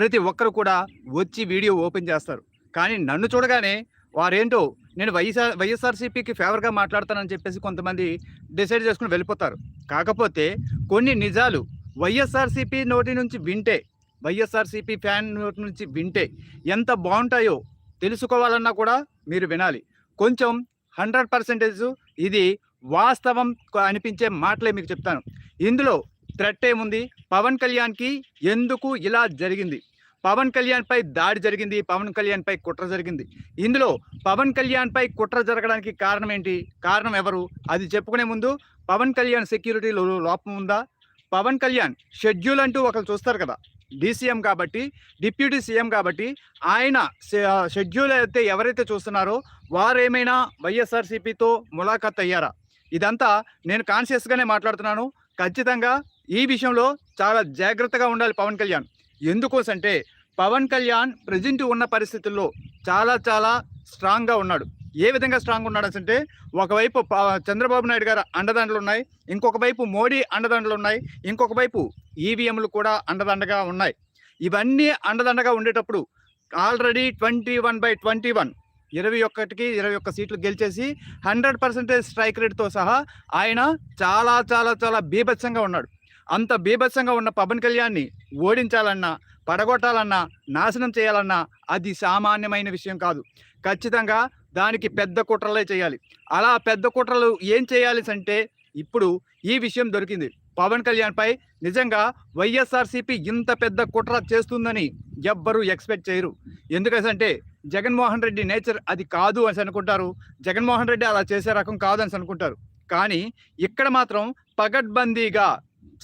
ప్రతి ఒక్కరు కూడా వచ్చి వీడియో ఓపెన్ చేస్తారు. కానీ నన్ను చూడగానే వారేంటో నేను వైఎస్ఆర్ వైఎస్ఆర్సీపీకి ఫేవర్గా మాట్లాడతానని చెప్పేసి కొంతమంది డిసైడ్ చేసుకుని వెళ్ళిపోతారు. కాకపోతే కొన్ని నిజాలు వైఎస్ఆర్సీపీ నోటి నుంచి వింటే వైఎస్ఆర్సీపీ ఫ్యాన్ నోటి నుంచి వింటే ఎంత బాగుంటాయో తెలుసుకోవాలన్నా కూడా మీరు వినాలి. కొంచెం హండ్రెడ్ పర్సెంటేజ్ ఇది వాస్తవం అనిపించే మాటలే మీకు చెప్తాను. ఇందులో థ్రెట్ ఏముంది? పవన్ కళ్యాణ్కి ఎందుకు ఇలా జరిగింది? పవన్ కళ్యాణ్ పై దాడి జరిగింది పవన్ కళ్యాణ్ పై కుట్ర జరిగింది. ఇందులో పవన్ కళ్యాణ్ పై కుట్ర జరగడానికి కారణం ఏంటి? కారణం ఎవరు? అది చెప్పుకునే ముందు పవన్ కళ్యాణ్ సెక్యూరిటీలో లోపం ఉందా? పవన్ కళ్యాణ్ షెడ్యూల్ అంటూ ఒకరు చూస్తారు కదా డీసీఎం కాబట్టి డిప్యూటీ సీఎం కాబట్టి ఆయన షెడ్యూల్ అయితే ఎవరైతే చూస్తున్నారో వారేమైనా వైఎస్ఆర్సీపీతో ములాఖత్ అయ్యారా? ఇదంతా నేను కాన్షియస్గానే మాట్లాడుతున్నాను. ఖచ్చితంగా ఈ విషయంలో చాలా జాగ్రత్తగా ఉండాలి పవన్ కళ్యాణ్. ఎందుకోసంటే పవన్ కళ్యాణ్ ప్రజెంట్ ఉన్న పరిస్థితుల్లో చాలా చాలా స్ట్రాంగ్గా ఉన్నాడు. ఏ విధంగా స్ట్రాంగ్ ఉన్నాడు అంటే ఒకవైపు చంద్రబాబు నాయుడు గారు అండదండలు ఉన్నాయి ఇంకొక వైపు మోడీ అండదండలు ఉన్నాయి ఇంకొక వైపు ఈవీఎంలు కూడా అండదండగా ఉన్నాయి. ఇవన్నీ అండదండగా ఉండేటప్పుడు already twenty one by twenty one ఇరవై ఒక్కటికి ఇరవై ఒక్క సీట్లు గెలిచేసి హండ్రెడ్ పర్సెంటేజ్ స్ట్రైక్ రేట్తో సహా ఆయన చాలా చాలా చాలా బీభత్సంగా ఉన్నాడు. అంత బీభత్సంగా ఉన్న పవన్ కళ్యాణ్ని ఓడించాలన్నా పడగొట్టాలన్నా నాశనం చేయాలన్నా అది సామాన్యమైన విషయం కాదు. ఖచ్చితంగా దానికి పెద్ద కుట్రలే చేయాలి. అలా పెద్ద కుట్రలు ఏం చేయాలి అంటే ఇప్పుడు ఈ విషయం దొరికింది. పవన్ కళ్యాణ్పై నిజంగా వైఎస్ఆర్సీపీ ఇంత పెద్ద కుట్ర చేస్తుందని ఎవ్వరూ ఎక్స్పెక్ట్ చేయరు. ఎందుకంటే జగన్మోహన్ రెడ్డి నేచర్ అది కాదు అని అనుకుంటారు. జగన్మోహన్ రెడ్డి అలా చేసే రకం కాదు అని అనుకుంటారు. కానీ ఇక్కడ మాత్రం పగడ్బందీగా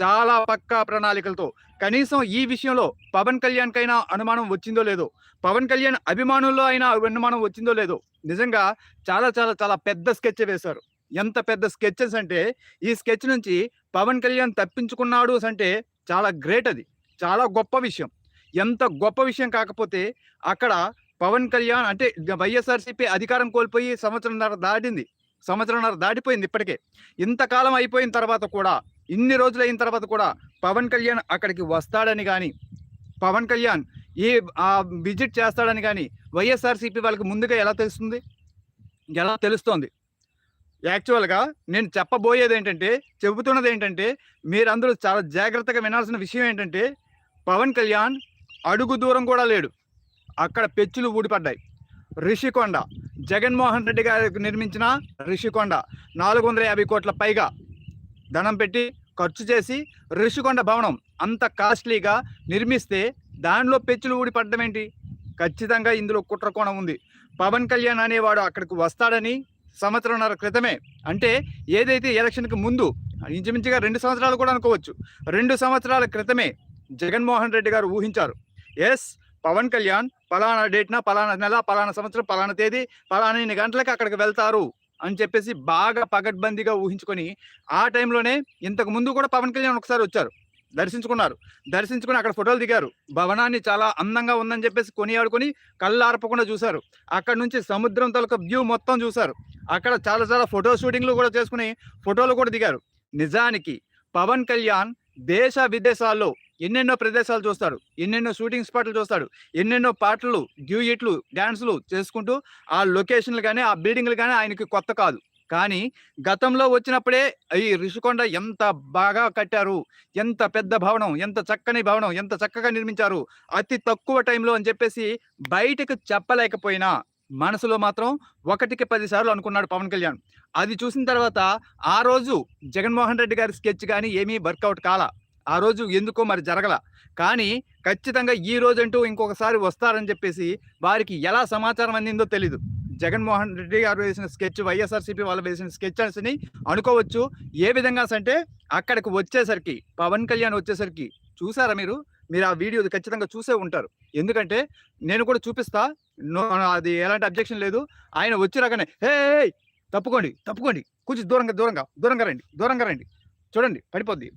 చాలా పక్కా ప్రణాళికలతో. కనీసం ఈ విషయంలో పవన్ కళ్యాణ్కైనా అనుమానం వచ్చిందో లేదో పవన్ కళ్యాణ్ అభిమానుల్లో అయినా అనుమానం వచ్చిందో లేదో నిజంగా చాలా చాలా చాలా పెద్ద స్కెచ్ వేశారు. ఎంత పెద్ద స్కెచెస్ అంటే ఈ స్కెచ్ నుంచి పవన్ కళ్యాణ్ తప్పించుకున్నాడు అంటే చాలా గ్రేట్ అది. చాలా గొప్ప విషయం. ఎంత గొప్ప విషయం కాకపోతే అక్కడ పవన్ కళ్యాణ్ అంటే వైఎస్ఆర్సీపీ అధికారం కోల్పోయి సంవత్సరంన్నర దాటింది. సంవత్సరంన్నర దాటిపోయింది ఇప్పటికే. ఇంతకాలం అయిపోయిన తర్వాత కూడా ఇన్ని రోజులు అయిన తర్వాత కూడా పవన్ కళ్యాణ్ అక్కడికి వస్తాడని కానీ పవన్ కళ్యాణ్ ఈ విజిట్ చేస్తాడని కానీ వైఎస్ఆర్సీపీ వాళ్ళకి ముందుగా ఎలా తెలుస్తుంది? ఎలా తెలుస్తోంది? యాక్చువల్గా నేను చెప్పబోయేది ఏంటంటే చెబుతున్నది ఏంటంటే మీరందరూ చాలా జాగ్రత్తగా వినాల్సిన విషయం ఏంటంటే పవన్ కళ్యాణ్ అడుగు దూరం కూడా లేడు. అక్కడ పెచ్చులు ఊడిపడ్డాయి. రిషికొండ జగన్మోహన్ రెడ్డి గారికి నిర్మించిన రిషికొండ నాలుగు వందల యాభై కోట్ల పైగా ధనం పెట్టి ఖర్చు చేసి ఋషికొండ భవనం అంత కాస్ట్లీగా నిర్మిస్తే దానిలో పెచ్చులు ఊడిపడడం ఏంటి? ఖచ్చితంగా ఇందులో కుట్రకోణం ఉంది. పవన్ కళ్యాణ్ అనేవాడు అక్కడికి వస్తాడని సంవత్సరంన్నర క్రితమే. అంటే ఏదైతే ఎలక్షన్కి ముందు ఇంచుమించుగా రెండు సంవత్సరాలు కూడా అనుకోవచ్చు. రెండు సంవత్సరాల క్రితమే జగన్మోహన్ రెడ్డి గారు ఊహించారు. ఎస్ పవన్ కళ్యాణ్ పలానా డేట్న పలానా నెల పలానా సంవత్సరం పలానా తేదీ పలానా గంటలకు అక్కడికి వెళ్తారు? అని చెప్పేసి బాగా పగడ్బందీగా ఊహించుకొని ఆ టైంలోనే ఇంతకు ముందు కూడా పవన్ కళ్యాణ్ ఒకసారి వచ్చారు. దర్శించుకున్నారు. దర్శించుకుని అక్కడ ఫోటోలు దిగారు. భవనాన్ని చాలా అందంగా ఉందని చెప్పేసి కొనియాడుకొని కళ్ళు ఆర్పకుండా చూశారు. అక్కడ నుంచి సముద్రం తలక వ్యూ మొత్తం చూశారు. అక్కడ చాలా చాలా ఫోటో షూటింగ్లు కూడా చేసుకుని ఫోటోలు కూడా దిగారు. నిజానికి పవన్ కళ్యాణ్ దేశ విదేశాల్లో ఎన్నెన్నో ప్రదేశాలు చూస్తాడు ఎన్నెన్నో షూటింగ్ స్పాట్లు చూస్తాడు ఎన్నెన్నో పాటలు డ్యూయిట్లు డ్యాన్సులు చేసుకుంటూ ఆ లొకేషన్లు కానీ ఆ బిల్డింగ్లు కానీ ఆయనకి కొత్త కాదు. కానీ గతంలో వచ్చినప్పుడే ఈ రిషికొండ ఎంత బాగా కట్టారు ఎంత పెద్ద భవనం ఎంత చక్కని భవనం ఎంత చక్కగా నిర్మించారు అతి తక్కువ టైంలో అని చెప్పేసి బయటకు చెప్పలేకపోయినా మనసులో మాత్రం ఒకటికి పదిసార్లు అనుకున్నాడు పవన్ కళ్యాణ్. అది చూసిన తర్వాత ఆ రోజు జగన్మోహన్ రెడ్డి గారి స్కెచ్ కానీ ఏమీ వర్కౌట్ కాలా. ఆ రోజు ఎందుకో మరి జరగల. కానీ ఖచ్చితంగా ఈ రోజంటూ ఇంకొకసారి వస్తారని చెప్పేసి వారికి ఎలా సమాచారం అందిందో తెలీదు. జగన్మోహన్ రెడ్డి గారు వేసిన స్కెచ్ వైఎస్ఆర్సీపీ వాళ్ళు వేసిన స్కెచ్ అని అనుకోవచ్చు. ఏ విధంగా అంటే అక్కడికి వచ్చేసరికి పవన్ కళ్యాణ్ వచ్చేసరికి చూసారా మీరు? మీరు ఆ వీడియో ఖచ్చితంగా చూసే ఉంటారు. ఎందుకంటే నేను కూడా చూపిస్తా. అది ఎలాంటి అబ్జెక్షన్ లేదు. ఆయన వచ్చి రాగానే హే, తప్పుకోండి తప్పుకోండి. కొంచెం దూరంగా దూరంగా దూరంగా రండి దూరంగా రండి. చూడండి పడిపోద్ది.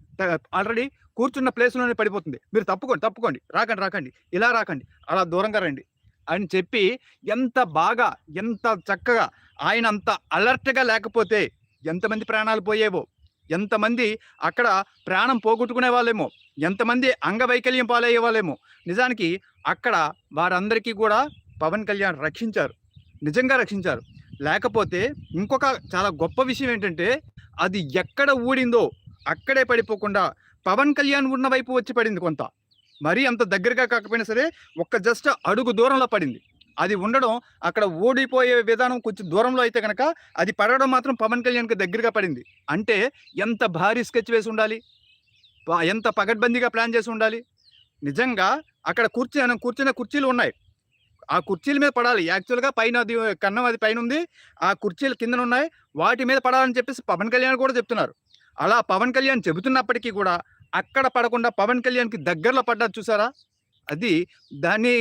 ఆల్రెడీ కూర్చున్న ప్లేస్లోనే పడిపోతుంది. మీరు తప్పుకోండి తప్పుకోండి. రాకండి రాకండి. ఇలా రాకండి. అలా దూరంగా రండి. అని చెప్పి ఎంత బాగా ఎంత చక్కగా ఆయన అంత అలర్ట్గా లేకపోతే ఎంతమంది ప్రాణాలు పోయేవో ఎంతమంది అక్కడ ప్రాణం పోగొట్టుకునే వాళ్ళేమో ఎంతమంది అంగవైకల్యం పాలయ్యే వాళ్ళేమో నిజానికి అక్కడ వారందరికీ కూడా పవన్ కళ్యాణ్ రక్షించారు. నిజంగా రక్షించారు. లేకపోతే ఇంకొక చాలా గొప్ప విషయం ఏంటంటే అది ఎక్కడ ఊడిందో అక్కడే పడిపోకుండా పవన్ కళ్యాణ్ ఉన్న వైపు వచ్చి పడింది కొంత. మరీ అంత దగ్గరగా కాకపోయినా సరే ఒక్క జస్ట్ అడుగు దూరంలో పడింది. అది ఉండడం అక్కడ ఓడిపోయే విధానం కొంచెం దూరంలో అయితే కనుక అది పడడం మాత్రం పవన్ కళ్యాణ్కి దగ్గరగా పడింది. అంటే ఎంత భారీ స్కెచ్ వేసి ఉండాలి? ఎంత పగడ్బందీగా ప్లాన్ చేసి ఉండాలి? నిజంగా అక్కడ కూర్చుని కూర్చున్న కుర్చీలు ఉన్నాయి. ఆ కుర్చీల మీద పడాలి. యాక్చువల్గా పైన అది కన్నం అది పైన ఉంది ఆ కుర్చీలు కిందన ఉన్నాయి వాటి మీద పడాలని చెప్పేసి పవన్ కళ్యాణ్ కూడా చెప్తున్నారు. అలా పవన్ కళ్యాణ్ చెబుతున్నప్పటికీ కూడా అక్కడ పడకుండా పవన్ కళ్యాణ్కి దగ్గరలో పడ్డారు చూసారా? అది దాని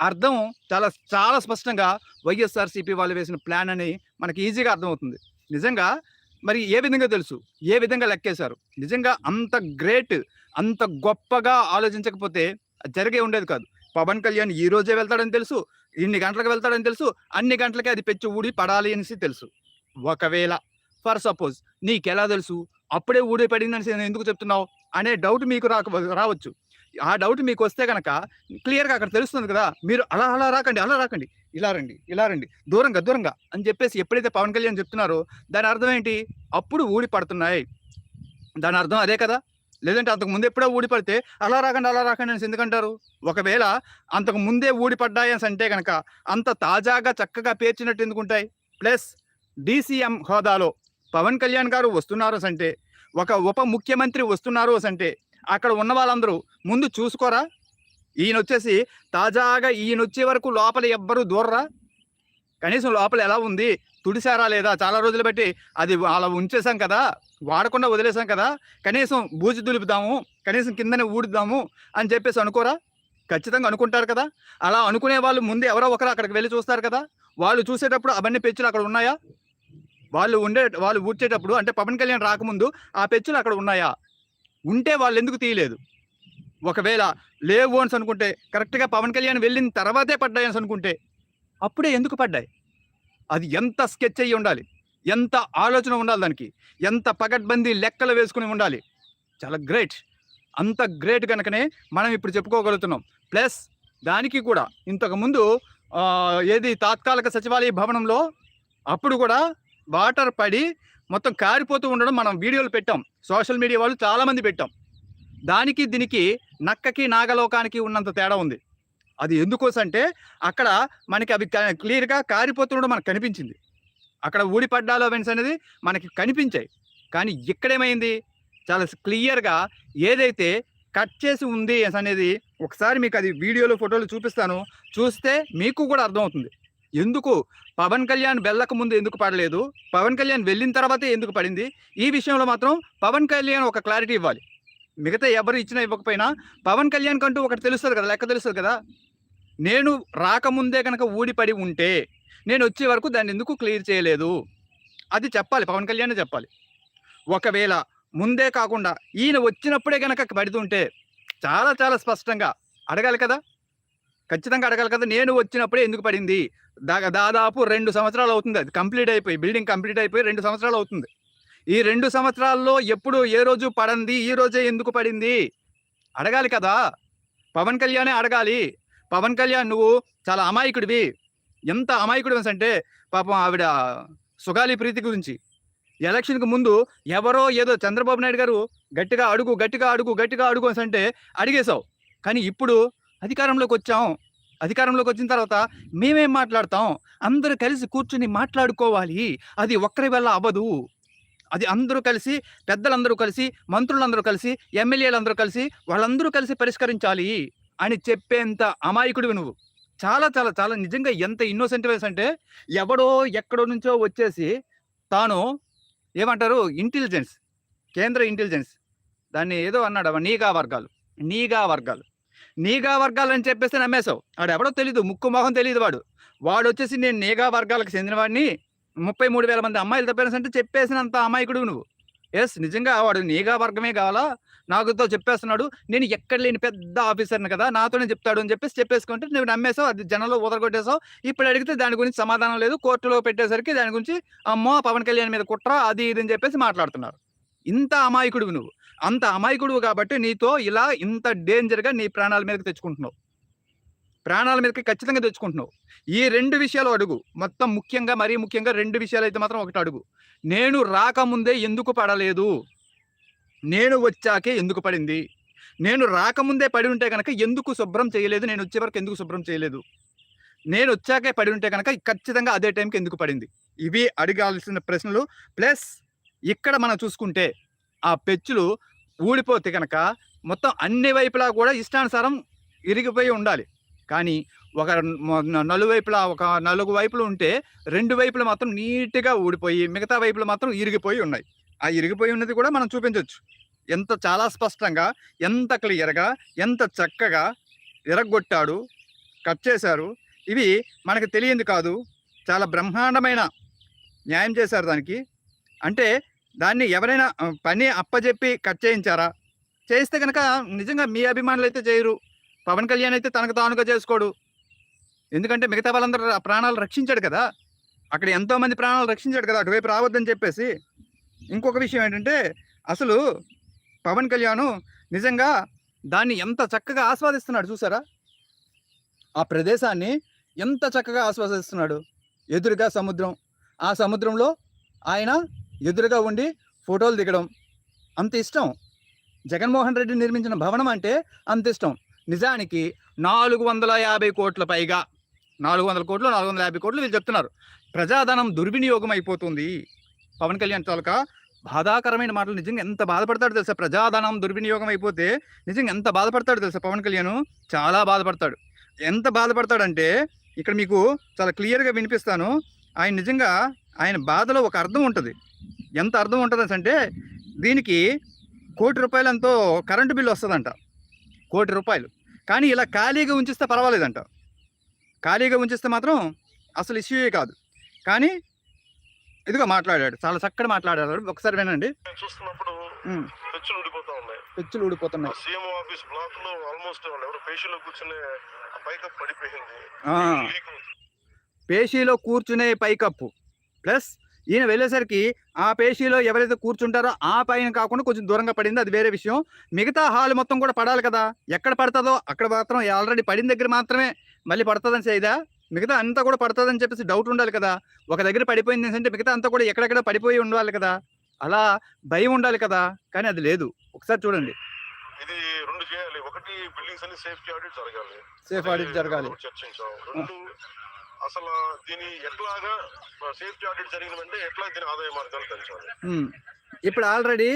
అర్థం చాలా చాలా స్పష్టంగా వైఎస్ఆర్సీపీ వాళ్ళు వేసిన ప్లాన్ అని మనకి ఈజీగా అర్థమవుతుంది. నిజంగా మరి ఏ విధంగా తెలుసు? ఏ విధంగా లెక్కేశారు? నిజంగా అంత గ్రేట్ అంత గొప్పగా ఆలోచించకపోతే జరిగే ఉండేది కాదు. పవన్ కళ్యాణ్ ఈ రోజే వెళ్తాడని తెలుసు ఇన్ని గంటలకు వెళ్తాడని తెలుసు అన్ని గంటలకే అది పెచ్చి ఊడి పడాలి అనేసి తెలుసు. ఒకవేళ ఫర్ సపోజ్ నీకెలా తెలుసు? అప్పుడే ఊడి పడిందని నేను ఎందుకు చెప్తున్నావు? అనే డౌట్ మీకు రాక రావచ్చు. ఆ డౌట్ మీకు వస్తే కనుక క్లియర్గా అక్కడ తెలుస్తుంది కదా మీరు అలా అలా రాకండి అలా రాకండి. ఇలా రండి ఇలా రండి. దూరంగా దూరంగా. అని చెప్పేసి ఎప్పుడైతే పవన్ కళ్యాణ్ చెప్తున్నారో దాని అర్థం ఏంటి? అప్పుడు ఊడి పడుతున్నాయి. దాని అర్థం అదే కదా? లేదంటే అంతకు ముందు ఎప్పుడో ఊడిపడితే అలా రాకండి అలా రాకండి అని ఎందుకంటారు? ఒకవేళ అంతకు ముందే ఊడిపడ్డాయని అని అంటే కనుక అంత తాజాగా చక్కగా పేర్చినట్టు ఎందుకుంటాయి ప్లస్ డీసీఎం హోదాలో పవన్ కళ్యాణ్ గారు వస్తున్నారు అంటే ఒక ఉప ముఖ్యమంత్రి వస్తున్నారు అంటే అక్కడ ఉన్న వాళ్ళందరూ ముందు చూసుకోరా? ఈయన వచ్చేసి తాజాగా ఈయన వచ్చే వరకు లోపల ఎవ్వరూ దూరరా? కనీసం లోపల ఎలా ఉంది? తుడిసారా లేదా? చాలా రోజులు బట్టి అది అలా ఉంచేసాం కదా? వాడకుండా వదిలేసాం కదా? కనీసం బూజు దులుపుదాము కనీసం కిందనే ఊడుదాము అని చెప్పేసి అనుకోరా? ఖచ్చితంగా అనుకుంటారు కదా? అలా అనుకునే వాళ్ళు ముందే ఎవరో ఒకరు అక్కడికి వెళ్ళి చూస్తారు కదా? వాళ్ళు చూసేటప్పుడు అవన్నీ పెచ్చులు అక్కడ ఉన్నాయా? వాళ్ళు ఉండే వాళ్ళు ఊడ్చేటప్పుడు అంటే పవన్ కళ్యాణ్ రాకముందు ఆ పెచ్చులు అక్కడ ఉన్నాయా? ఉంటే వాళ్ళు ఎందుకు తీయలేదు? ఒకవేళ లేవు అని అనుకుంటే కరెక్ట్గా పవన్ కళ్యాణ్ వెళ్ళిన తర్వాతే పడ్డాయని అనుకుంటే అప్పుడే ఎందుకు పడ్డాయి? అది ఎంత స్కెచ్ అయ్యి ఉండాలి? ఎంత ఆలోచన ఉండాలి దానికి? ఎంత పగడ్బందీ లెక్కలు వేసుకుని ఉండాలి? చాలా గ్రేట్. అంత గ్రేట్ కనుకనే మనం ఇప్పుడు చెప్పుకోగలుగుతున్నాం. ప్లస్ దానికి కూడా ఇంతకుముందు ఏది తాత్కాలిక సచివాలయ భవనంలో అప్పుడు కూడా వాటర్ పడి మొత్తం కారిపోతూ ఉండడం మనం వీడియోలు పెట్టాం. సోషల్ మీడియా వాళ్ళు చాలామంది పెట్టాం. దానికి దీనికి నక్కకి నాగలోకానికి ఉన్నంత తేడా ఉంది. అది ఎందుకోసం అంటే అక్కడ మనకి అవి క- క్లియర్గా కారిపోతుండడం మనకు కనిపించింది. అక్కడ ఊడిపడ్డాలో అవెన్స్ అనేది మనకి కనిపించాయి. కానీ ఇక్కడేమైంది? చాలా క్లియర్గా ఏదైతే కట్ చేసి ఉంది అనేది ఒకసారి మీకు అది వీడియోలో ఫోటోలు చూపిస్తాను. చూస్తే మీకు కూడా అర్థమవుతుంది. ఎందుకు? పవన్ కళ్యాణ్ వెళ్ళక ముందు ఎందుకు పడలేదు? పవన్ కళ్యాణ్ వెళ్ళిన తర్వాతే ఎందుకు పడింది? ఈ విషయంలో మాత్రం పవన్ కళ్యాణ్ ఒక క్లారిటీ ఇవ్వాలి. మిగతా ఎవరు ఇచ్చినా ఇవ్వకపోయినా పవన్ కళ్యాణ్ కంటూ ఒకటి తెలుస్తుంది కదా లెక్క తెలుస్తుంది కదా? నేను రాకముందే కనుక ఊడిపడి ఉంటే నేను వచ్చే వరకు దాన్ని ఎందుకు క్లియర్ చేయలేదు? అది చెప్పాలి పవన్ కళ్యాణ్ చెప్పాలి. ఒకవేళ ముందే కాకుండా ఈయన వచ్చినప్పుడే కనుక పడుతుంటే చాలా చాలా స్పష్టంగా అడగాలి కదా? ఖచ్చితంగా అడగాలి కదా నేను వచ్చినప్పుడే ఎందుకు పడింది? దా దాదాపు రెండు సంవత్సరాలు అవుతుంది అది కంప్లీట్ అయిపోయి బిల్డింగ్ కంప్లీట్ అయిపోయి రెండు సంవత్సరాలు అవుతుంది. ఈ రెండు సంవత్సరాల్లో ఎప్పుడు ఏ రోజు పడింది? ఈ రోజే ఎందుకు పడింది? అడగాలి కదా. పవన్ కళ్యాణే అడగాలి. పవన్ కళ్యాణ్ నువ్వు చాలా అమాయకుడివి. ఎంత అమాయకుడు అంటే పాపం ఆవిడ సుగాలి ప్రీతి గురించి. ఎలక్షన్కి ముందు ఎవరో ఏదో చంద్రబాబు నాయుడు గారు గట్టిగా అడుగు గట్టిగా అడుగు గట్టిగా అడుగు అని అంటే అడిగేశావు. కానీ ఇప్పుడు అధికారంలోకి వచ్చాం. అధికారంలోకి వచ్చిన తర్వాత మేమేం మాట్లాడతాం? అందరూ కలిసి కూర్చుని మాట్లాడుకోవాలి. అది ఒక్కరి వల్ల అవ్వదు. అది అందరూ కలిసి పెద్దలందరూ కలిసి మంత్రులందరూ కలిసి ఎమ్మెల్యేలందరూ కలిసి వాళ్ళందరూ కలిసి పరిష్కరించాలి అని చెప్పేంత అమాయకుడివి నువ్వు. చాలా చాలా చాలా నిజంగా ఎంత ఇన్నోసెంట్ వేస్ అంటే ఎవడో ఎక్కడో నుంచో వచ్చేసి తాను ఏమంటారు? ఇంటెలిజెన్స్ కేంద్ర ఇంటెలిజెన్స్ దాన్ని ఏదో అన్నాడు అవ నీగా వర్గాలు నీగా వర్గాలు. నీగా వర్గాలు అని చెప్పేసి నమ్మేశావు. వాడు ఎవడో తెలీదు ముక్కు మొహం తెలియదు వాడు. వాడు వచ్చేసి నేను నీగా వర్గాలకు చెందినవాడిని ముప్పై మూడు వేల మంది అమ్మాయిలు తప్పేసి అంటే చెప్పేసినంత అమాయకుడు నువ్వు. ఎస్ నిజంగా వాడు నీగా వర్గమే కావాలా? నాకుతో చెప్పేస్తున్నాడు నేను ఎక్కడ లేని పెద్ద ఆఫీసర్ని కదా నాతోనే చెప్తాడు అని చెప్పేసి చెప్పేసుకుంటే నువ్వు నమ్మేసావు అది జనంలో ఊదరగొట్టేసావు ఇప్పుడు అడిగితే దాని గురించి సమాధానం లేదు కోర్టులో పెట్టేసరికి దాని గురించి అమ్మో పవన్ కళ్యాణ్ మీద కుట్ర అది ఇది అని చెప్పేసి మాట్లాడుతున్నారు. ఇంత అమాయకుడు నువ్వు. అంత అమాయకుడువు కాబట్టి నీతో ఇలా ఇంత డేంజర్గా నీ ప్రాణాల మీదకి తెచ్చుకుంటున్నావు. ప్రాణాల మీదకి ఖచ్చితంగా తెచ్చుకుంటున్నావు. ఈ రెండు విషయాలు అడుగు. మొత్తం ముఖ్యంగా మరీ ముఖ్యంగా రెండు విషయాలు అయితే మాత్రం ఒకటి అడుగు. నేను రాకముందే ఎందుకు పడలేదు? నేను వచ్చాకే ఎందుకు పడింది? నేను రాకముందే పడి ఉంటే కనుక ఎందుకు శుభ్రం చేయలేదు? నేను వచ్చే వరకు ఎందుకు శుభ్రం చేయలేదు? నేను వచ్చాకే పడి ఉంటే కనుక ఖచ్చితంగా అదే టైంకి ఎందుకు పడింది? ఇవి అడగాల్సిన ప్రశ్నలు. ప్లస్ ఇక్కడ మనం చూసుకుంటే ఆ పెచ్చులు ఊడిపోతే కనుక మొత్తం అన్ని వైపులా కూడా ఇష్టానుసారం ఇరిగిపోయి ఉండాలి. కానీ ఒక నలువైపులా ఒక నలుగు వైపులు ఉంటే రెండు వైపులు మాత్రం నీట్గా ఊడిపోయి మిగతా వైపులు మాత్రం ఇరిగిపోయి ఉన్నాయి. ఆ ఇరిగిపోయి ఉన్నది కూడా మనం చూపించవచ్చు ఎంత చాలా స్పష్టంగా ఎంత క్లియర్గా ఎంత చక్కగా ఇరగొట్టాడు కట్ చేశారు. ఇవి మనకు తెలియంది కాదు. చాలా బ్రహ్మాండమైన న్యాయం చేశారు దానికి. అంటే దాన్ని ఎవరైనా పని అప్పజెప్పి కట్ చేయించారా? చేస్తే కనుక నిజంగా మీ అభిమానులు అయితే చేయరు. పవన్ కళ్యాణ్ అయితే తనకు తానుగా చేసుకోడు. ఎందుకంటే మిగతా వాళ్ళందరూ ఆ ప్రాణాలు రక్షించాడు కదా. అక్కడ ఎంతోమంది ప్రాణాలు రక్షించాడు కదా. అటువైపు రావద్దని చెప్పేసి. ఇంకొక విషయం ఏంటంటే అసలు పవన్ కళ్యాణ్ నిజంగా దాన్ని ఎంత చక్కగా ఆస్వాదిస్తున్నాడు చూసారా? ఆ ప్రదేశాన్ని ఎంత చక్కగా ఆస్వాదిస్తున్నాడు. ఎదురుగా సముద్రం. ఆ సముద్రంలో ఆయన ఎదురుగా ఉండి ఫోటోలు దిగడం అంత ఇష్టం. జగన్మోహన్ రెడ్డి నిర్మించిన భవనం అంటే అంత ఇష్టం. నిజానికి నాలుగు వందల యాభై కోట్ల పైగా నాలుగు వందల కోట్లు నాలుగు వందల యాభై కోట్లు వీళ్ళు చెప్తున్నారు. ప్రజాధనం దుర్వినియోగం అయిపోతుంది. పవన్ కళ్యాణ్ తాలూకా బాధాకరమైన మాటలు నిజంగా ఎంత బాధపడతాడు తెలుసా? ప్రజాధనం దుర్వినియోగం అయిపోతే నిజంగా ఎంత బాధపడతాడు తెలుసా? పవన్ కళ్యాణ్ చాలా బాధపడతాడు. ఎంత బాధపడతాడంటే ఇక్కడ మీకు చాలా క్లియర్గా వినిపిస్తాను. ఆయన నిజంగా ఆయన బాధలో ఒక అర్థం ఉంటుంది. ఎంత అర్థం ఉంటుంది అంటే దీనికి కోటి రూపాయలు ఎంతో కరెంటు బిల్లు వస్తుందంట. కోటి రూపాయలు. కానీ ఇలా ఖాళీగా ఉంచిస్తే పర్వాలేదంట. ఖాళీగా ఉంచిస్తే మాత్రం అసలు ఇష్యూయే కాదు. కానీ ఇదిగో మాట్లాడాడు. చాలా చక్కగా మాట్లాడాడు ఒకసారి వినండి. నేను చూస్తున్నప్పుడు పెచ్చులు ఊడిపోతా ఉన్నాయి. పెచ్చులు ఊడిపోతున్నాయి. సీఎం ఆఫీస్ బ్లాక్లో ఆల్మోస్ట్ వాళ్ళు ఎవరో పేషీలో కూర్చునే ఆ పైకప్ పడిపోయింది. ఆ. లీక్ అవుతుంది. పేషీలో కూర్చునే పైకప్పు. ప్లస్ ఈయన వెళ్ళేసరికి ఆ పేషీలో ఎవరైతే కూర్చుంటారో ఆ పైన కాకుండా కొంచెం దూరంగా పడింది అది వేరే విషయం. మిగతా హాల్ మొత్తం కూడా పడాలి కదా. ఎక్కడ పడుతుందో అక్కడ మాత్రం ఆల్రెడీ పడిన దగ్గర మాత్రమే మళ్ళీ పడుతుందని చేయదా? మిగతా అంతా కూడా పడుతుందని చెప్పేసి డౌట్ ఉండాలి కదా. ఒక దగ్గర పడిపోయింది అంటే మిగతా అంతా కూడా ఎక్కడెక్కడ పడిపోయి ఉండాలి కదా. అలా భయం ఉండాలి కదా. కానీ అది లేదు. ఒకసారి చూడండి. ఇది రెండు చేయాలి. ఒకటి బిల్డింగ్స్ అన్ని సేఫ్టీ ఆడిట్ జరగాలి. సేఫ్ ఆడిట్ జరగాలి. చర్చించాం. రెండు అసలు దీని ఎట్లాగా సేఫ్టీ ఆడిట్ జరిగిందంటే ఎట్లా దీని ఆదాయ మార్గాలు పెంచాలి? ఇప్పుడు ఆల్రెడీ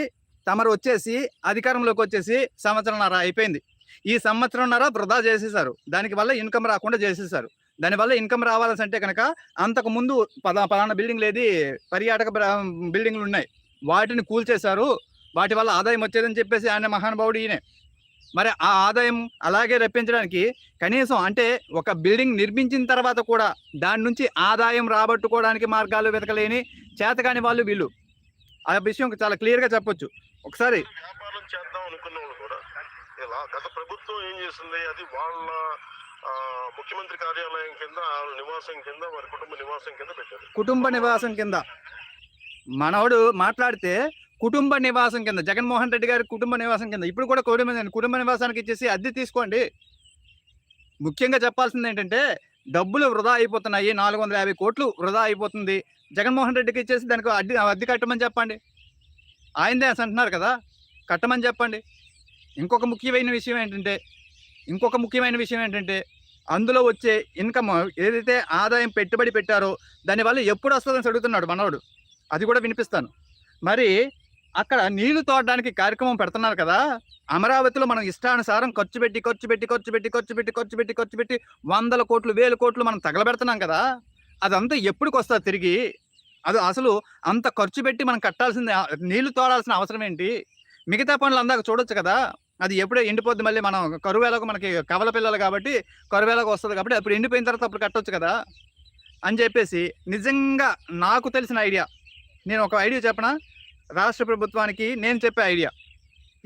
తమరు వచ్చేసి అధికారంలోకి వచ్చేసి సంవత్సరంన్నర అయిపోయింది. ఈ సంవత్సరంన్నర వృధా చేసేసారు దానికి వల్ల ఇన్కమ్ రాకుండా చేసేసారు దానివల్ల ఇన్కమ్ రావాల్సి అంటే కనుక అంతకు ముందు పద పలానా బిల్డింగ్ లేది పర్యాటక బిల్డింగ్లు ఉన్నాయి. వాటిని కూల్చేశారు. వాటి వల్ల ఆదాయం వచ్చేదని చెప్పేసి ఆయన మహానుభావుడు ఈయనే. మరి ఆ ఆదాయం అలాగే రప్పించడానికి కనీసం అంటే ఒక బిల్డింగ్ నిర్మించిన తర్వాత కూడా దాని నుంచి ఆదాయం రాబట్టుకోవడానికి మార్గాలు వెతకలేని చేతకాని వాళ్ళు వీళ్ళు. ఆ విషయం చాలా క్లియర్గా చెప్పొచ్చు. ఒకసారి వ్యాపారం చేద్దాం అనుకున్న వాళ్ళు కూడా ఇలా గత ప్రభుత్వం ఏం చేసింది? అది వాళ్ళ ముఖ్యమంత్రి కార్యాలయం కింద నివాసం కింద వారి కుటుంబ నివాసం కింద పెట్టారు. కుటుంబ నివాసం కింద. మనోడు మాట్లాడితే కుటుంబ నివాసం కింద జగన్మోహన్ రెడ్డి గారి కుటుంబ నివాసం కింద ఇప్పుడు కూడా కుటుంబ కుటుంబ నివాసానికి ఇచ్చేసి అద్దె తీసుకోండి. ముఖ్యంగా చెప్పాల్సింది ఏంటంటే డబ్బులు వృధా అయిపోతున్నాయి నాలుగు వందల యాభై కోట్లు వృధా అయిపోతుంది. జగన్మోహన్ రెడ్డికి ఇచ్చేసి దానికి అద్దె అద్దె కట్టమని చెప్పండి. ఆయనదే అంటున్నారు కదా కట్టమని చెప్పండి. ఇంకొక ముఖ్యమైన విషయం ఏంటంటే ఇంకొక ముఖ్యమైన విషయం ఏంటంటే అందులో వచ్చే ఇన్కమ్ ఏదైతే ఆదాయం పెట్టుబడి పెట్టారో దానివల్ల ఎప్పుడు వస్తుందని అడుగుతున్నాడు మనోడు. అది కూడా వినిపిస్తాను. మరి అక్కడ నీళ్ళు తోడడానికి కార్యక్రమం పెడుతున్నారు కదా అమరావతిలో మనం ఇష్టానుసారం ఖర్చు పెట్టి ఖర్చు పెట్టి ఖర్చు పెట్టి ఖర్చు పెట్టి ఖర్చు పెట్టి ఖర్చు పెట్టి వందల కోట్లు వేల కోట్లు మనం తగలబెడుతున్నాం కదా అదంతా ఎప్పటికి వస్తుంది తిరిగి? అది అసలు అంత ఖర్చు పెట్టి మనం కట్టాల్సింది నీళ్ళు తోడాల్సిన అవసరం ఏంటి? మిగతా పనులు అందాక చూడొచ్చు కదా అది ఎప్పుడో ఎండిపోద్ది మళ్ళీ మనం కరువేలకు మనకి కవల పిల్లలు కాబట్టి కరువేలకు వస్తుంది కాబట్టి అప్పుడు ఎండిపోయిన తర్వాత అప్పుడు కట్టొచ్చు కదా అని చెప్పేసి నిజంగా నాకు తెలిసిన ఐడియా. నేను ఒక ఐడియా చెప్పనా? రాష్ట్ర ప్రభుత్వానికి నేను చెప్పే ఐడియా.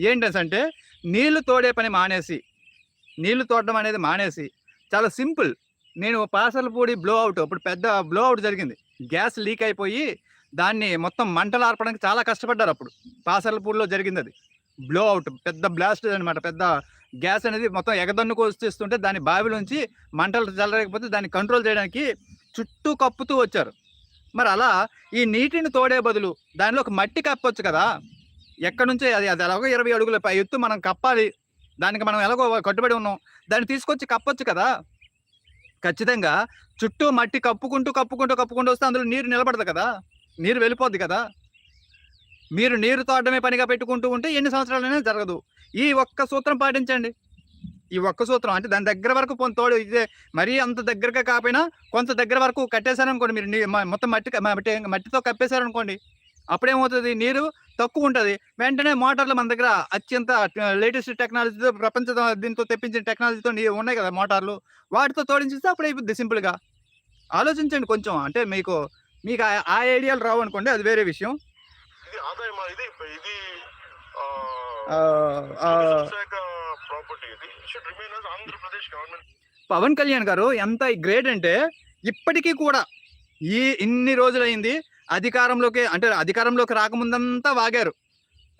ఏంటంటే నీళ్ళు తోడే పని మానేసి నీళ్ళు తోడడం అనేది మానేసి చాలా సింపుల్. నేను పాసలపూడి బ్లో అవుట్ అప్పుడు పెద్ద బ్లో అవుట్ జరిగింది. గ్యాస్ లీక్ అయిపోయి దాన్ని మొత్తం మంటలు ఆర్పడానికి చాలా కష్టపడ్డారు అప్పుడు. పాసలపూడిలో జరిగింది అది. బ్లో అవుట్ పెద్ద బ్లాస్ట్ అనమాట పెద్ద గ్యాస్ అనేది మొత్తం ఎగదన్నుకు వచ్చేస్తుంటే దాని బావిలోంచి మంటలు చల్లలేకపోతే దాన్ని కంట్రోల్ చేయడానికి చుట్టూ కప్పుతూ వచ్చారు. మరి అలా ఈ నీటిని తోడే బదులు దానిలో ఒక మట్టి కప్పొచ్చు కదా. ఎక్కడి నుంచి అది అది ఎలాగో ఇరవై అడుగుల పై ఎత్తు మనం కప్పాలి. దానికి మనం ఎలాగో కట్టుబడి ఉన్నాం. దాన్ని తీసుకొచ్చి కప్పొచ్చు కదా. ఖచ్చితంగా చుట్టూ మట్టి కప్పుకుంటూ కప్పుకుంటూ కప్పుకుంటూ వస్తే అందులో నీరు నిలబడదు కదా. నీరు వెళ్ళిపోద్ది కదా. మీరు నీరు తోడమే పనిగా పెట్టుకుంటూ ఉంటే ఎన్ని సంవత్సరాలైనా జరగదు. ఈ ఒక్క సూత్రం పాటించండి. ఈ ఒక్క సూత్రం అంటే దాని దగ్గర వరకు తోడు ఇదే మరీ అంత దగ్గరగా కాకపోయినా కొంత దగ్గర వరకు కట్టేశారనుకోండి మీరు మొత్తం మట్టి మట్టి మట్టితో కప్పేశారనుకోండి అప్పుడేమవుతుంది? నీరు తక్కువ ఉంటుంది వెంటనే మోటార్లు మన దగ్గర అత్యంత లేటెస్ట్ టెక్నాలజీతో ప్రపంచ దీంతో తెప్పించిన టెక్నాలజీతో ఉన్నాయి కదా మోటార్లు. వాటితో తోడించిస్తే అప్పుడు అయిపోద్ది సింపుల్గా. ఆలోచించండి కొంచెం. అంటే మీకు మీకు ఆ- ఐడియాలు రావు అనుకోండి అది వేరే విషయం. ఇది ప్రాపర్టీ ఇది. Should remain Andhra Pradesh government Pawan Kalyan garu ఎంత గ్రేట్ అంటే ఇప్పటికీ కూడా ఈ ఇన్ని రోజులైంది అధికారంలోకి అంటే అధికారంలోకి రాకముందంతా వాగారు.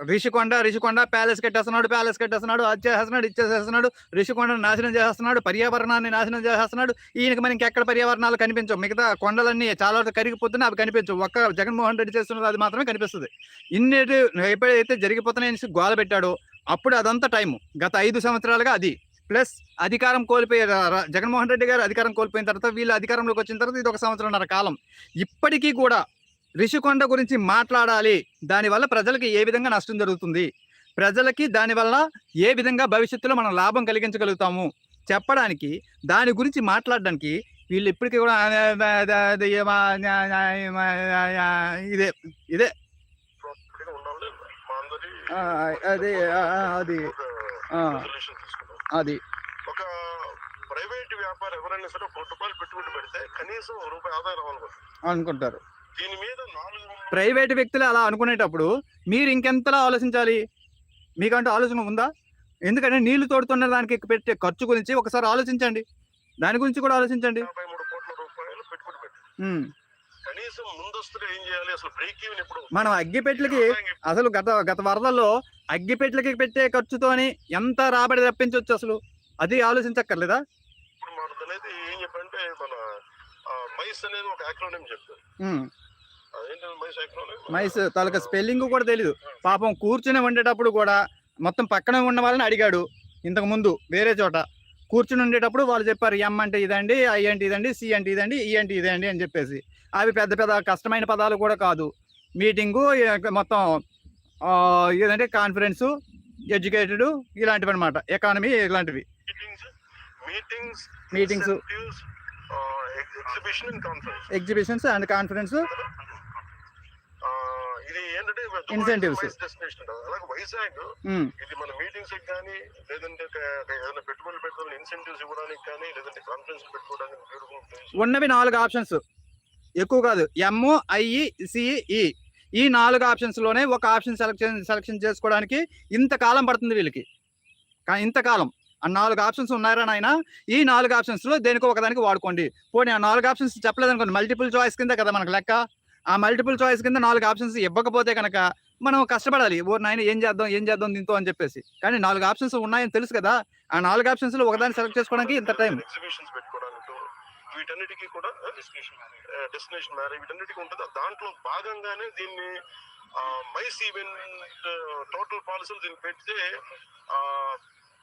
రిషికొండ రిషికొండ ప్యాలెస్ కట్టేస్తున్నాడు ప్యాలెస్ కట్టేస్తున్నాడు అది చేసేస్తున్నాడు ఇచ్చేసేస్తున్నాడు రిషికొండ నాశనం చేసేస్తున్నాడు పర్యావరణాన్ని నాశనం చేసేస్తున్నాడు. ఈయనకి మనకి ఎక్కడ పర్యావరణాలు కనిపించవు? మిగతా కొండలన్నీ చాలా వరకు కరిగిపోతున్నాయి అవి కనిపించవు. ఒక్క జగన్మోహన్ రెడ్డి చేస్తున్నది అది మాత్రమే కనిపిస్తుంది. ఇన్నిటి ఎప్పుడైతే జరిగిపోతున్నాయని గోల పెట్టాడో అప్పుడు అదంతా టైము గత ఐదు సంవత్సరాలుగా అది ప్లస్ అధికారం కోల్పోయే జగన్మోహన్ రెడ్డి గారు అధికారం కోల్పోయిన తర్వాత వీళ్ళు అధికారంలోకి వచ్చిన తర్వాత ఇది ఒక సంవత్సరంన్నర కాలం ఇప్పటికీ కూడా రిషికొండ గురించి మాట్లాడాలి దానివల్ల ప్రజలకి ఏ విధంగా నష్టం జరుగుతుంది ప్రజలకి దానివల్ల ఏ విధంగా భవిష్యత్తులో మనం లాభం కలిగించగలుగుతాము చెప్పడానికి దాని గురించి మాట్లాడడానికి వీళ్ళు ఇప్పటికీ కూడా ఇదే ఇదే ప్రాపర్టీగా ఉండాలి మా అందరి ఆ, అదే అది. అది. ఒక ప్రైవేట్ వ్యాపారం ఎవరైనా సరే ఒక రూపాయలు పెట్టుబడి పెడితే కనీసం రూపాయి ఆదాయం అనుకుంటారు. దీని మీద ప్రైవేట్ వ్యక్తులు అలా అనుకునేటప్పుడు మీరు ఇంకెంతలా ఆలోచించాలి? మీకంటూ ఆలోచన ఉందా? ఎందుకంటే నీళ్ళు తోడుతున్న దానికి పెట్టే ఖర్చు గురించి ఒకసారి ఆలోచించండి. దాని గురించి కూడా ఆలోచించండి. కనీసం ముందస్తుగా ఏం చేయాలి? అసలు బ్రేక్ ఈవెన్ ఇప్పుడు మనం అగ్గిపెట్లకి అసలు గత గత వరదల్లో అగ్గిపెట్లకి పెట్టే ఖర్చుతోని ఎంత రాబడి రప్పించవచ్చు అసలు? అది ఆలోచించక్కర్లేదా? ఇప్పుడు మనకు అనేది ఏం చెప్పంటే మన ఆ, మైస్ అనేది ఒక యాక్రోనియం చెప్తారు. ఉమ్. ఏంటి మైస్ యాక్రోనియం మైస్ తాలూకా స్పెల్లింగ్ కూడా తెలీదు. పాపం కూర్చుని ఉండేటప్పుడు కూడా మొత్తం పక్కన ఉన్న వాళ్ళని అడిగాడు ఇంతకు ముందు వేరే చోట. కూర్చుని ఉండేటప్పుడు వాళ్ళు చెప్పారు ఎం అంటే ఇదండి ఐ అంటే ఇదండి సి అంటే ఇదండి ఈ అంటే ఇదండి అని చెప్పేసి. అవి పెద్ద పెద్ద కష్టమైన పదాలు కూడా కాదు. మీటింగు మొత్తం ఏదంటే కాన్ఫరెన్సు ఎడ్యుకేటెడ్ ఇలాంటివి అనమాట ఎకానమీ ఇలాంటివి. Meetings exhibitions and conferences. ఇది ఏంటంటే Incentives. డెస్టినేషన్ అలాగే వైజాగ్ ఇది మన మీటింగ్స్ కానీ లేదంటే ఒక- ఒక ఏదైనా పెట్టుబడులు పెట్టాలని ఇన్సెంటివ్స్ ఇవ్వడానికి కానీ లేదంటే కాన్ఫరెన్స్ పెట్టుకోవడానికి బ్యూటిఫుల్ ప్లేస్ ఉన్నవి నాలుగు ఆప్షన్స్ ఎక్కువ కాదు. ఎంఓ ఐఈ సిఈ ఈ నాలుగు ఆప్షన్స్లోనే ఒక ఆప్షన్ సెలెక్షన్ సెలెక్షన్ చేసుకోవడానికి ఇంతకాలం పడుతుంది వీళ్ళకి. కానీ ఇంతకాలం ఆ నాలుగు ఆప్షన్స్ ఉన్నారా నాయన? ఈ నాలుగు ఆప్షన్స్లో దేనికో ఒకదానికి వాడుకోండి. పోనీ ఆ నాలుగు ఆప్షన్స్ చెప్పలేదు అనుకోండి మల్టిపుల్ చాయిస్ కింద కదా మనకు లెక్క. ఆ మల్టిపుల్ చాయిస్ కింద నాలుగు ఆప్షన్స్ ఇవ్వకపోతే కనుక మనం కష్టపడాలి. ఓ నాయన ఏం చేద్దాం ఏం చేద్దాం దీంతో అని చెప్పేసి. కానీ నాలుగు ఆప్షన్స్ ఉన్నాయని తెలుసు కదా. ఆ నాలుగు ఆప్షన్స్లో ఒకదాన్ని సెలెక్ట్ చేసుకోవడానికి ఇంత టైం వీటన్నిటికీ కూడా డెస్టినేషన్ మ్యారేజ్. వీటన్నిటికీ ఉంటుంది? దాంట్లో భాగంగానే దీన్ని మైస్ ఈవెంట్ టోటల్ పాలసీలు దీన్ని పెడితే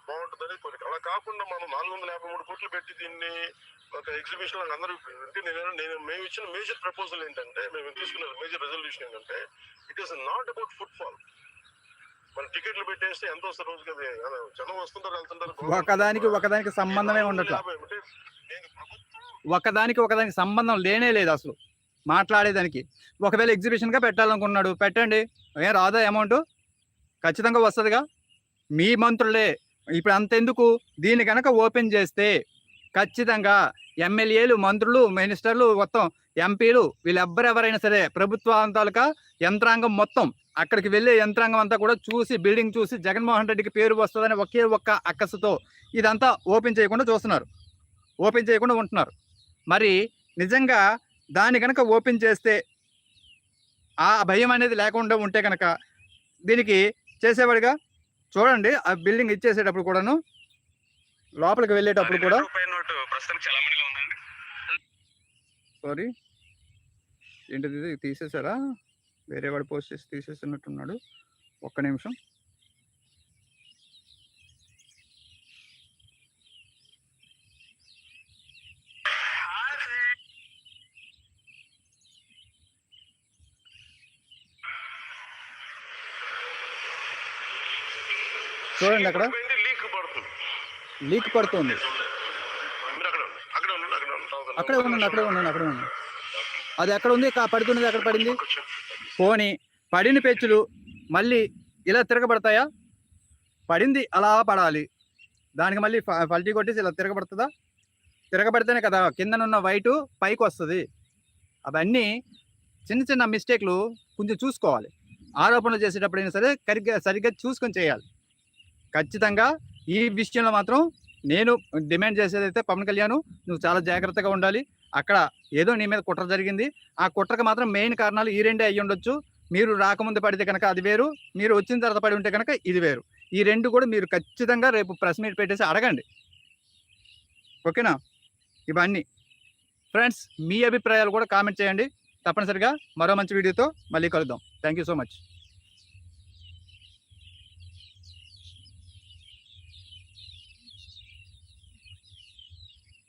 బాగుంటుందని కోరిక. అలా కాకుండా మనం నాలుగు వందల యాభై మూడు కోట్లు పెట్టి దీన్ని ఒక ఎగ్జిబిషన్ అందరూ అంటే నేను నేను మేము ఇచ్చిన మేజర్ ప్రపోజల్ ఏంటంటే మేము తీసుకున్న మేజర్ రెజల్యూషన్ ఏంటంటే it is not about football మన టికెట్లు పెట్టేస్తే ఎంత వస్తారు రోజుకి? అది అదే జనం వస్తుంటారు వెళ్తుంటారు ఒకదానికి ఒకదానికి సంబంధమే ఉండట్లా. యాభై అంటే నేను ప్రభుత్వం ఒకదానికి ఒకదానికి సంబంధం లేనే లేదు అసలు మాట్లాడేదానికి. ఒకవేళ ఎగ్జిబిషన్గా పెట్టాలనుకున్నాడు పెట్టండి. ఏం రాదా అమౌంట్ ఖచ్చితంగా వస్తుందిగా. మీ మంత్రులే. ఇప్పుడు అంతెందుకు? దీన్ని కనుక ఓపెన్ చేస్తే ఖచ్చితంగా ఎమ్మెల్యేలు మంత్రులు మినిస్టర్లు మొత్తం ఎంపీలు వీళ్ళెవ్వరెవరైనా సరే ప్రభుత్వం తాలూకా యంత్రాంగం మొత్తం అక్కడికి వెళ్ళే యంత్రాంగం అంతా కూడా చూసి బిల్డింగ్ చూసి జగన్మోహన్ రెడ్డికి పేరు వస్తుందని ఒకే ఒక్క అక్కసుతో ఇదంతా ఓపెన్ చేయకుండా చూస్తున్నారు. ఓపెన్ చేయకుండా ఉంటున్నారు. మరి నిజంగా దాన్ని కనుక ఓపెన్ చేస్తే ఆ భయం అనేది లేకుండా ఉంటే కనుక దీనికి చేసేవాడిగా? చూడండి ఆ బిల్డింగ్ ఇచ్చేసేటప్పుడు కూడాను లోపలికి వెళ్ళేటప్పుడు కూడా సారీ. ఏంటిది తీసేసారా వేరే వాడు పోస్ట్ చేసి తీసేసినట్టున్నాడు. ఒక్క నిమిషం. చూడండి అక్కడ. లీక్ పడుతుంది. లీక్ పడుతుంది. మీరు అక్కడ ఉండండి. అక్కడ ఉండండి, అక్కడ ఉండండి. అక్కడే అక్కడే అక్కడే అది ఎక్కడ ఉంది? పడుతున్నది ఎక్కడ పడింది. పోని పడిన పెచ్చులు మళ్ళీ ఇలా తిరగబడతాయా? పడింది అలా పడాలి. దానికి మళ్ళీ పల్టీ కొట్టేసి ఇలా తిరగబడుతుందా? తిరగబడితేనే కదా కిందనున్న వైటు పైకి వస్తుంది. అవన్నీ చిన్న చిన్న మిస్టేక్లు కొంచెం చూసుకోవాలి. ఆరోపణలు చేసేటప్పుడైనా సరే సరిగ్గా సరిగ్గా చూసుకొని చేయాలి. ఖచ్చితంగా ఈ విషయంలో మాత్రం నేను డిమాండ్ చేసేదైతే పవన్ కళ్యాణ్ నువ్వు చాలా జాగ్రత్తగా ఉండాలి. అక్కడ ఏదో నీ మీద కుట్ర జరిగింది. ఆ కుట్రకు మాత్రం మెయిన్ కారణాలు ఈ రెండే అయ్యి ఉండొచ్చు. మీరు రాకముందు పడితే కనుక అది వేరు. మీరు వచ్చిన తర్వాత పడి ఉంటే కనుక ఇది వేరు. ఈ రెండు కూడా మీరు ఖచ్చితంగా రేపు ప్రెస్ మీట్ పెట్టేసి అడగండి. ఓకేనా? ఇవన్నీ. ఫ్రెండ్స్ మీ అభిప్రాయాలు కూడా కామెంట్ చేయండి. తప్పనిసరిగా మరో మంచి వీడియోతో మళ్ళీ కలుద్దాం. Thank you so much.